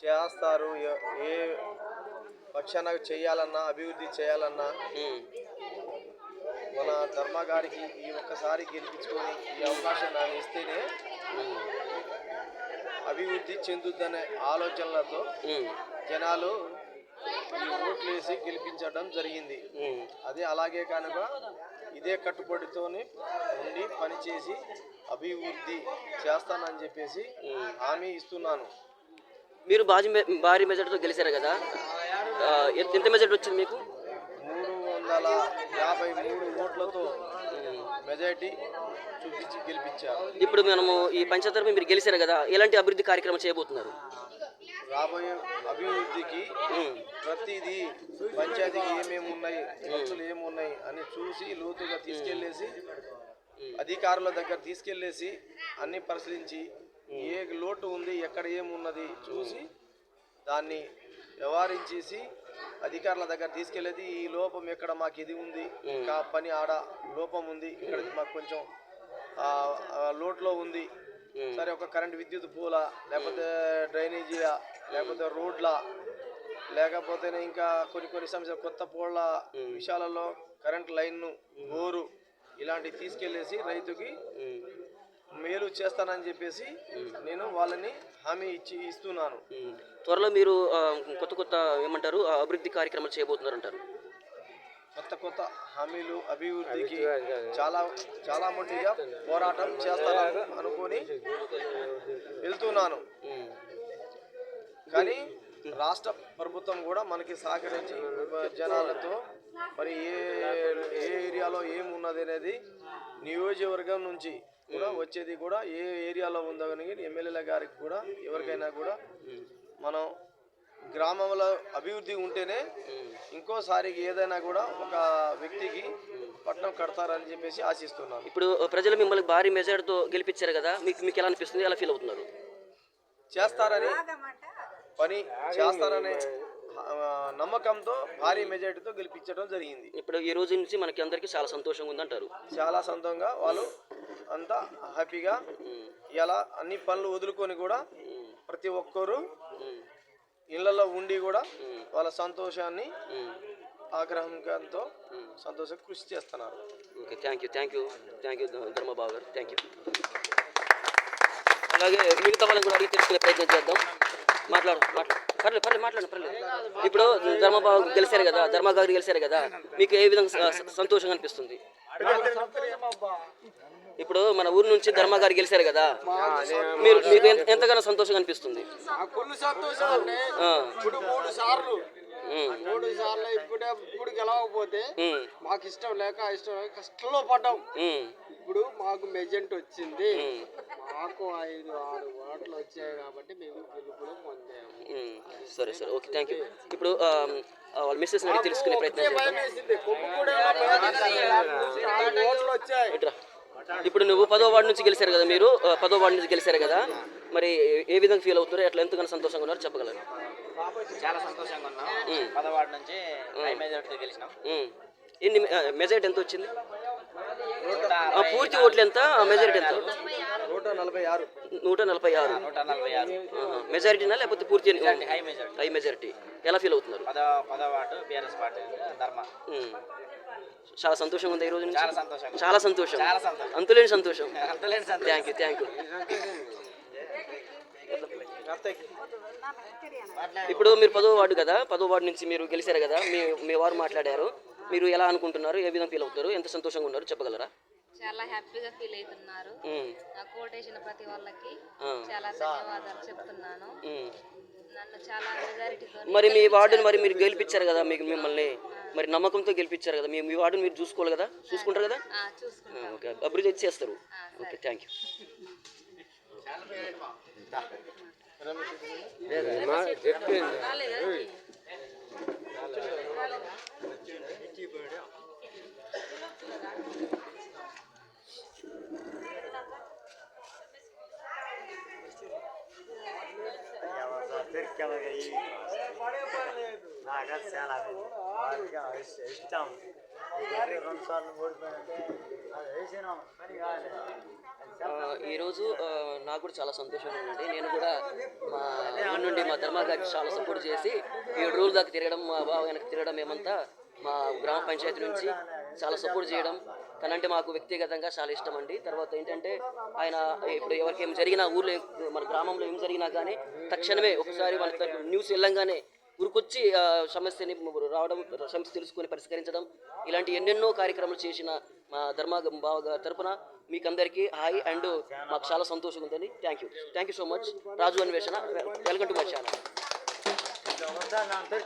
చేస్తారు ఏ పక్షాన చేయాలన్నా అభివృద్ధి చేయాలన్నా మన ధర్మ గారికి ఈ ఒక్కసారి గెలిపించుకొని ఈ అవకాశం నాకు ఇస్తేనే అభివృద్ధి చెందుద్దనే ఆలోచనలతో జనాలు ఈ ఓట్లు వేసి గెలిపించడం జరిగింది. అదే అలాగే కనుక ఇదే కట్టుబడితోని ఉండి పనిచేసి అభివృద్ధి చేస్తానని చెప్పేసి హామీ ఇస్తున్నాను. మీరు మె- భారీ మెజార్టీతో గెలిచారు కదా. ఎంత మెజార్టీ వచ్చింది మీకు? మూడు వందల యాభై మూడు ఓట్లతో మెజారిటీ చూపించి గెలిపించారు. ఇప్పుడు మనము ఈ పంచాయతీ మీరు గెలిచారు కదా ఎలాంటి అభివృద్ధి కార్యక్రమం చేయబోతున్నారు? రాబోయే అభివృద్ధికి ప్రతిదీ పంచాయతీకి ఏమేమి ఉన్నాయి ఖర్చులు ఏమున్నాయి అని చూసి లోతుగా తీసుకెళ్ళేసి అధికారుల దగ్గర తీసుకెళ్ళేసి అన్ని పరిశీలించి ఏ లోటు ఉంది ఎక్కడ ఏమున్నది చూసి దాన్ని వ్యవహరించేసి అధికారుల దగ్గర తీసుకెళ్ళేది ఈ లోపం ఎక్కడ మాకు ఇది ఉంది ఇంకా పని ఆడ లోపం ఉంది ఇక్కడ మాకు కొంచెం లోటులో ఉంది. సరే ఒక కరెంట్ విద్యుత్ పూల లేకపోతే డ్రైనేజీలా లేకపోతే రోడ్ల లేకపోతే ఇంకా కొన్ని కొన్ని సమస్యలు కొత్త పోళ్ళ విషయాలలో కరెంట్ లైన్ను బోరు ఇలాంటివి తీసుకెళ్ళేసి రైతుకి మేలు చేస్తానని చెప్పేసి నేను వాళ్ళని హామీ ఇచ్చి ఇస్తున్నాను. త్వరలో మీరు కొత్త కొత్త ఏమంటారు అభివృద్ధి కార్యక్రమాలు చేయబోతున్నారు అంటారు కొత్త కొత్త హామీలు అభివృద్ధికి చాలా చాలా మట్టుగా పోరాటం చేస్తానని అనుకొని వెళ్తున్నాను. కానీ రాష్ట్ర ప్రభుత్వం కూడా మనకి సహకరించి జనాలతో మరి ఏ ఏ ఏరియాలో ఏమున్నది అనేది నియోజకవర్గం నుంచి కూడా వచ్చేది కూడా ఏ ఏరియాలో ఉందో కానీ ఎమ్మెల్యేల గారికి కూడా ఎవరికైనా కూడా మనం గ్రామంలో అభివృద్ధి ఉంటేనే ఇంకోసారి ఏదైనా కూడా ఒక వ్యక్తికి పట్టణం కడతారని చెప్పేసి ఆశిస్తున్నాను ఇప్పుడు ప్రజలు మిమ్మల్ని భారీ మెజార్టీతో గెలిపించారు కదా మీకు మీకు ఎలా అనిపిస్తుంది? ఎలా ఫీల్ అవుతున్నారు? చేస్తారని పని చేస్తారనే నమ్మకంతో భారీ మెజారిటీతో గెలిపించడం జరిగింది. ఇప్పుడు ఈ రోజు నుంచి మనకి అందరికీ చాలా సంతోషంగా ఉంది అంటారు చాలా సొంతంగా వాళ్ళు అంతా హ్యాపీగా ఇలా అన్ని పనులు వదులుకొని కూడా ప్రతి ఒక్కరు ఇళ్ళలో ఉండి కూడా వాళ్ళ సంతోషాన్ని ఆగ్రహంతో సంతోషం కృషి చేస్తున్నారు. Okay thank you thank you thank you Dharmababu గారు థ్యాంక్ యూ అలాగే మిగతా వాళ్ళని కూడా అడిగి తెలుసుకునే ప్రయత్నం చేద్దాం. మాట్లాడు పర్లేదు పర్లేదు మాట్లాడు పర్లేదు. ఇప్పుడు ధర్మబాబు గెలిచారు కదా ధర్మ గారు గెలిచారు కదా మీకు ఏ విధంగా స- స- సంతోషంగా అనిపిస్తుంది? ఇప్పుడు మన ఊరు నుంచి ధర్మ గారు గెలిచారు కదా మీరు మీకు ఎంత- ఎంతగానో సంతోషంగా అనిపిస్తుంది? సంతోషం మూడు సార్లు. ఉమ్, మూడు సార్లు ఇప్పుడే ఇప్పుడు గెలవకపోతే మాకు ఇష్టం లేక ఇష్టం లేక కష్టంలో పడ్డాం. ఇప్పుడు మాకు మెజెంట్ వచ్చింది. మాకు ఐదు ఆరు ఓట్లు వచ్చాయి కాబట్టి మేము గెలుపులో పొందాము. సరే సరే. Okay thank you. ఇప్పుడు వాళ్ళ మిస్సెస్ అడిగి తెలుసుకునే ప్రయత్నం ఇప్పుడు నువ్వు పదో వార్డు నుంచి గెలిచారు కదా మీరు పదో వార్డు నుంచి గెలిచారు కదా మరి ఏ- విధంగా ఫీల్ అవుతారో ఎట్లా ఎంతగానో సంతోషంగా ఉన్నారు చెప్పగలరు? చాలా సంతోషంగా ఉన్నాం. పదవాడ నుంచి హై మెజార్టీతో గెలిచినాం. ఎన్ని మెజారిటీ ఎంత వచ్చింది? పూర్తి ఓట్లు ఎంత? మెజారిటీ ఎంత? నూట నలభై ఆరు. నూట నలభై ఆరు. నూట నలభై ఆరు. మెజారిటీనా లేకపోతే పూర్తి హై మెజార్టీ. High majority. ఎలా ఫీల్ అవుతున్నారు. చాలా సంతోషంగా ఉంది ఈ రోజు నుంచి. చాలా సంతోషం. సంతోషం. సంతోషం. అంతలేని సంతోషం. థ్యాంక్ యూ థ్యాంక్ యూ ఇప్పుడు మీరు పదో వార్డు కదా పదో వార్డు నుంచి మీరు గెలిచారు కదా మీ మీ వారు మాట్లాడారు. మీరు ఎలా అనుకుంటున్నారు? ఏ విధంగా ఫీల్ అవుతారు ఎంత సంతోషంగా ఉన్నారు? చెప్పగలరా? చాలా హ్యాపీగా ఫీల్ అవుతున్నారు. నాకు ఓటేసిన ప్రతి వాళ్ళకి. చాలా ధన్యవాదాలు చెప్తున్నాను. నన్ను చాలా మెజారిటీతో మరి మీ వార్డుని మరి మీరు గెలిపించారు కదా మీకు మిమ్మల్ని? మరి నమ్మకంతో గెలిపించారు కదా? మీ మీ వార్డుని మీరు చూసుకోవాలి కదా? చూసుకుంటారు కదా? ఓకే. అభివృద్ధి చేస్తారు ఓకే థ్యాంక్ యూ నాకు చాలా ఇష్టం. రెండు సార్లు ఓడిపోయినంటే అది వేసినాం కాదు ఈరోజు నాకు కూడా చాలా సంతోషంగా ఉందండి. నేను కూడా మా నుండి మా ధర్మ గారికి చాలా సపోర్ట్ చేసి ఏడు రోజుల దాకా తిరగడం మా బావ వెనక్కి తిరగడం మేమంతా మా గ్రామ పంచాయతీ నుంచి చాలా సపోర్ట్ చేయడం తనంటే మాకు వ్యక్తిగతంగా చాలా ఇష్టం అండి. తర్వాత ఏంటంటే ఆయన ఇప్పుడు ఎవరికి ఏం జరిగినా ఊర్లో మన గ్రామంలో ఏం జరిగినా కానీ తక్షణమే ఒకసారి మన న్యూస్ వెళ్ళంగానే ఉరికొచ్చి సమస్యని రావడం సమస్య తెలుసుకొని పరిష్కరించడం ఇలాంటి ఎన్నెన్నో కార్యక్రమాలు చేసిన మా ధర్మ బావ తరపున మీకు అందరికీ హాయ్ అండ్ మాకు చాలా సంతోషంగా ఉందండి. Thank you thank you so much Raju Anveshana. Welcome to my channel